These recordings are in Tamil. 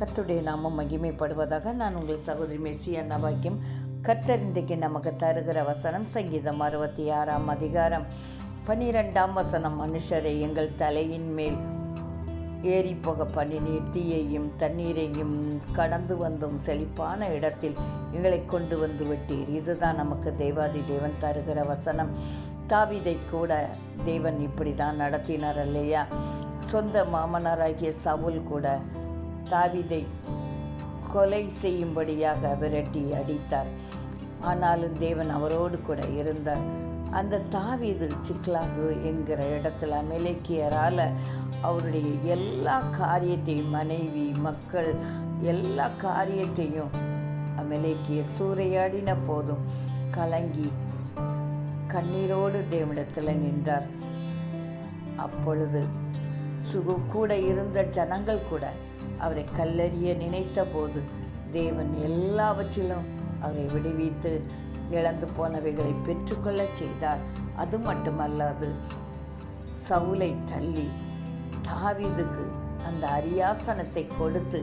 கர்த்தருடைய நாமம் மகிமைப்படுவதாக நான் உங்கள் சகோதரி மெஸ்ஸி அன்னபாக்கியம் பாக்கியம். கர்த்தர் இன்றைக்கு நமக்கு தருகிற வசனம் சங்கீதம் அறுபத்தி ஆறாம் அதிகாரம் பன்னிரெண்டாம் வசனம். மனுஷரை எங்கள் தலையின் மேல் ஏறி போக பண்ணினீர். தீயையும் தண்ணீரையும் கடந்து வந்தும் செழிப்பான இடத்தில் எங்களை கொண்டு வந்து விட்டீர். இதுதான் நமக்கு தேவாதி தேவன் தருகிற வசனம். தாவிதை கூட தேவன் இப்படி தான் நடத்தினார் இல்லையா சொந்த மாமனாராகிய சவுல் கூட தாவிதை கொலை செய்யும்படியாக விரட்டி அடித்தார். ஆனாலும் தேவன் அவரோடு கூட இருந்தார். அந்த தாவீது சிக்லாகு என்கிற இடத்துல அமெலேக்கியரால் அவருடைய எல்லா காரியத்தையும் மனைவி மக்கள் எல்லா காரியத்தையும் அமெலேக்கியர் சூறையாடின போதும் கலங்கி கண்ணீரோடு தேவனிடத்தில் நின்றார். அப்பொழுது சுகு கூட இருந்த ஜனங்கள் கூட அவரை கல்லறிய நினைத்த போது தேவன் எல்லாவற்றிலும் அவரை விடுவித்து இழந்து போனவைகளை பெற்றுக்கொள்ள செய்தார். அது மட்டுமல்லாது சவுலை தள்ளி தாவிதுக்கு அந்த அரியாசனத்தை கொடுத்து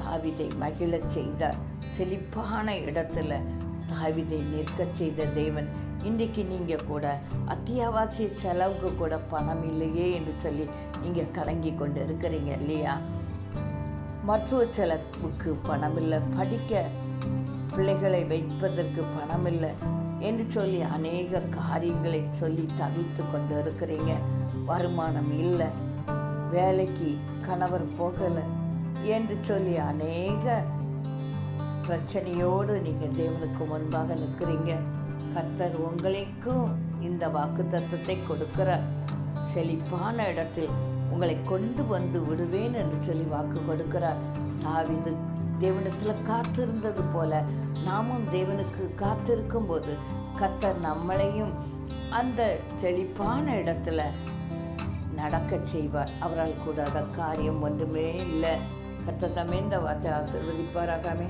தாவிதை மகிழச் செய்தார். செழிப்பான இடத்துல தாவிதை நிற்கச் செய்த தேவன் இன்றைக்கு நீங்கள் கூட அத்தியாவசிய செலவுக்கு கூட பணம் இல்லையே என்று சொல்லி நீங்கள் கலங்கி கொண்டு இருக்கிறீங்க இல்லையா? மருத்துவ செலவுக்கு பணம் இல்லை படிக்க பிள்ளைகளை வைப்பதற்கு பணம் இல்லை என்று சொல்லி அநேக காரியங்களை சொல்லி தவித்து கொண்டு இருக்கிறீங்க. வருமானம் இல்லை. வேலைக்கு கணவர் போகலை என்று சொல்லி அநேக பிரச்சனையோடு நீங்கள் தேவனுக்கு முன்பாக நிற்கிறீங்க. கர்த்தர் உங்களுக்கும் இந்த வாக்கு தத்துவத்தை கொடுக்கிற செழிப்பான இடத்தில் உங்களை கொண்டு வந்து விடுவேன் என்று சொல்லி வாக்கு கொடுக்கிறார். தாவிது தேவனத்தில் காத்திருந்தது போல நாமும் தேவனுக்கு காத்திருக்கும் போது கர்த்தர் நம்மளையும் அந்த செழிப்பான இடத்துல நடக்க செய்வார். அவரால் கூடாத காரியம் ஒன்றுமே இல்லை. கத்த தமே இந்த வார்த்தை ஆசிர்வதிப்பாராகாமே